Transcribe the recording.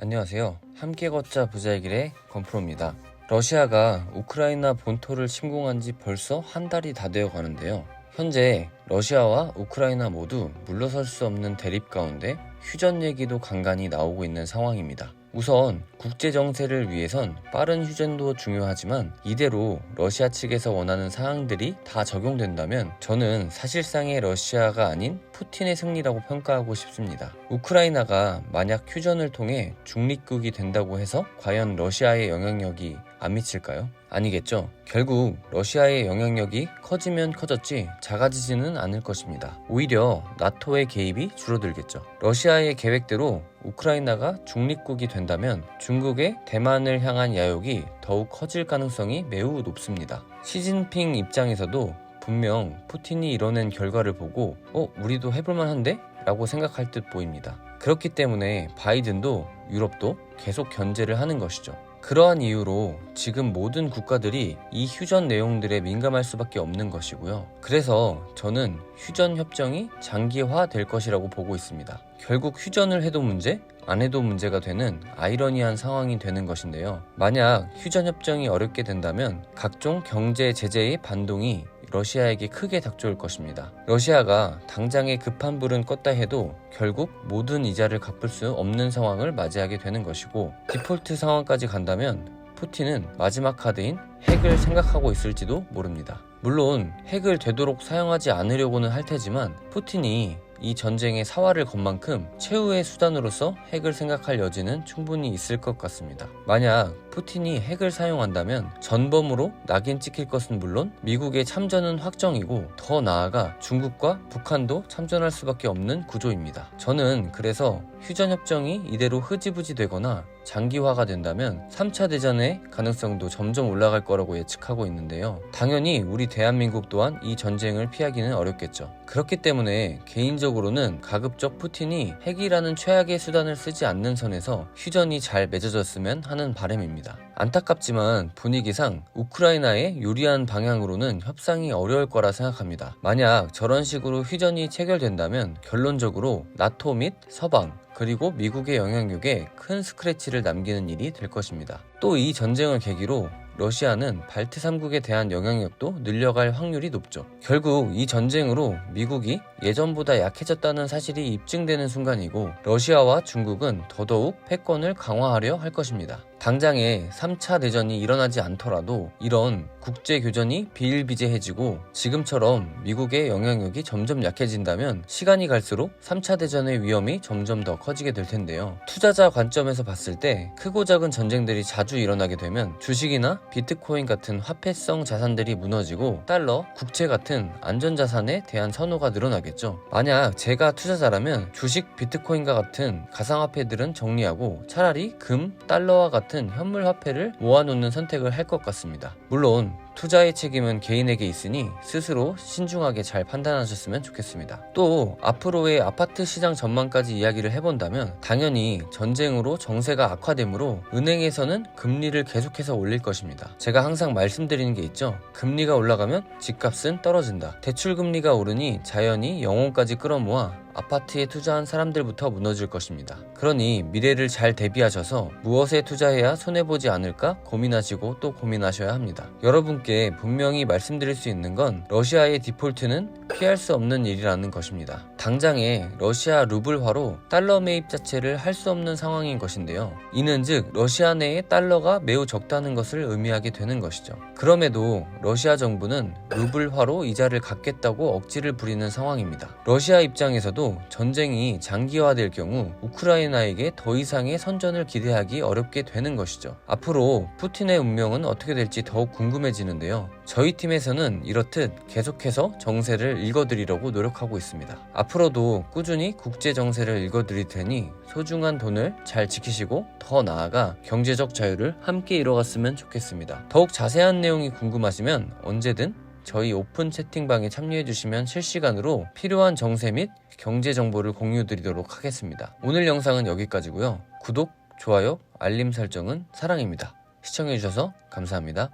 안녕하세요. 함께 걷자 부자의 길의 건프로입니다. 러시아가 우크라이나 본토를 침공한 지 벌써 한 달이 다 되어 가는데요. 현재 러시아와 우크라이나 모두 물러설 수 없는 대립 가운데 휴전 얘기도 간간히 나오고 있는 상황입니다. 우선 국제 정세를 위해선 빠른 휴전도 중요하지만 이대로 러시아 측에서 원하는 사항들이 다 적용된다면 저는 사실상의 러시아가 아닌 푸틴의 승리라고 평가하고 싶습니다. 우크라이나가 만약 휴전을 통해 중립국이 된다고 해서 과연 러시아의 영향력이 안 미칠까요? 아니겠죠. 결국 러시아의 영향력이 커지면 커졌지 작아지지는 않을 것입니다. 오히려 나토의 개입이 줄어들겠죠. 러시아의 계획대로 우크라이나가 중립국이 된다면 중국의 대만을 향한 야욕이 더욱 커질 가능성이 매우 높습니다. 시진핑 입장에서도 분명 푸틴이 이뤄낸 결과를 보고 어 우리도 해볼만한데? 라고 생각할 듯 보입니다. 그렇기 때문에 바이든도 유럽도 계속 견제를 하는 것이죠. 그러한 이유로 지금 모든 국가들이 이 휴전 내용들에 민감할 수밖에 없는 것이고요. 그래서 저는 휴전 협정이 장기화 될 것이라고 보고 있습니다. 결국 휴전을 해도 문제, 안 해도 문제가 되는 아이러니한 상황이 되는 것인데요. 만약 휴전 협정이 어렵게 된다면 각종 경제 제재의 반동이 러시아에게 크게 닥쳐올 것입니다. 러시아가 당장에 급한 불은 껐다 해도 결국 모든 이자를 갚을 수 없는 상황을 맞이하게 되는 것이고 디폴트 상황까지 간다면 푸틴은 마지막 카드인 핵을 생각하고 있을지도 모릅니다. 물론 핵을 되도록 사용하지 않으려고는 할 테지만 푸틴이 이 전쟁의 사활을 건 만큼 최후의 수단으로서 핵을 생각할 여지는 충분히 있을 것 같습니다. 만약 푸틴이 핵을 사용한다면 전범으로 낙인 찍힐 것은 물론 미국의 참전은 확정이고 더 나아가 중국과 북한도 참전할 수밖에 없는 구조입니다. 저는 그래서 휴전협정이 이대로 흐지부지 되거나 장기화가 된다면 3차 대전의 가능성도 점점 올라갈 거라고 예측하고 있는데요. 당연히 우리 대한민국 또한 이 전쟁을 피하기는 어렵겠죠. 그렇기 때문에 개인적으로는 가급적 푸틴이 핵이라는 최악의 수단을 쓰지 않는 선에서 휴전이 잘 맺어졌으면 하는 바람입니다. 안타깝지만 분위기상 우크라이나의 유리한 방향으로는 협상이 어려울 거라 생각합니다. 만약 저런 식으로 휴전이 체결된다면 결론적으로 나토 및 서방 그리고 미국의 영향력에 큰 스크래치를 남기는 일이 될 것입니다. 또 이 전쟁을 계기로 러시아는 발트 3국에 대한 영향력도 늘려갈 확률이 높죠. 결국 이 전쟁으로 미국이 예전보다 약해졌다는 사실이 입증되는 순간이고 러시아와 중국은 더더욱 패권을 강화하려 할 것입니다. 당장에 3차 대전이 일어나지 않더라도 이런 국제 교전이 비일비재해지고 지금처럼 미국의 영향력이 점점 약해진다면 시간이 갈수록 3차 대전의 위험이 점점 더 커지게 될 텐데요. 투자자 관점에서 봤을 때 크고 작은 전쟁들이 자주 일어나게 되면 주식이나 비트코인 같은 화폐성 자산들이 무너지고 달러, 국채 같은 안전 자산에 대한 선호가 늘어나겠죠. 만약 제가 투자자라면 주식, 비트코인과 같은 가상화폐들은 정리하고 차라리 금, 달러와 같은 현물 화폐를 모아놓는 선택을 할 것 같습니다. 물론 투자의 책임은 개인에게 있으니 스스로 신중하게 잘 판단하셨으면 좋겠습니다. 또 앞으로의 아파트 시장 전망까지 이야기를 해본다면 당연히 전쟁으로 정세가 악화되므로 은행에서는 금리를 계속해서 올릴 것입니다. 제가 항상 말씀드리는 게 있죠. 금리가 올라가면 집값은 떨어진다. 대출 금리가 오르니 자연히 영혼까지 끌어모아 아파트에 투자한 사람들부터 무너질 것입니다. 그러니 미래를 잘 대비하셔서 무엇에 투자해야 손해보지 않을까 고민하시고 또 고민하셔야 합니다. 여러분께 분명히 말씀드릴 수 있는 건 러시아의 디폴트는 피할 수 없는 일이라는 것입니다. 당장에 러시아 루블화로 달러 매입 자체를 할 수 없는 상황인 것인데요. 이는 즉 러시아 내에 달러가 매우 적다는 것을 의미하게 되는 것이죠. 그럼에도 러시아 정부는 루블화로 이자를 갚겠다고 억지를 부리는 상황입니다. 러시아 입장에서도 전쟁이 장기화될 경우 우크라이나에게 더 이상의 선전을 기대하기 어렵게 되는 것이죠. 앞으로 푸틴의 운명은 어떻게 될지 더욱 궁금해지 는데요. 저희 팀에서는 이렇듯 계속해서 정세를 읽어드리려고 노력하고 있습니다. 앞으로도 꾸준히 국제 정세를 읽어드릴 테니 소중한 돈을 잘 지키시고 더 나아가 경제적 자유를 함께 이뤄갔으면 좋겠습니다. 더욱 자세한 내용이 궁금하시면 언제든 저희 오픈 채팅방에 참여해 주시면 실시간으로 필요한 정세 및 경제 정보를 공유 드리도록 하겠습니다. 오늘 영상은 여기까지고요. 구독, 좋아요, 알림 설정은 사랑입니다. 시청해 주셔서 감사합니다.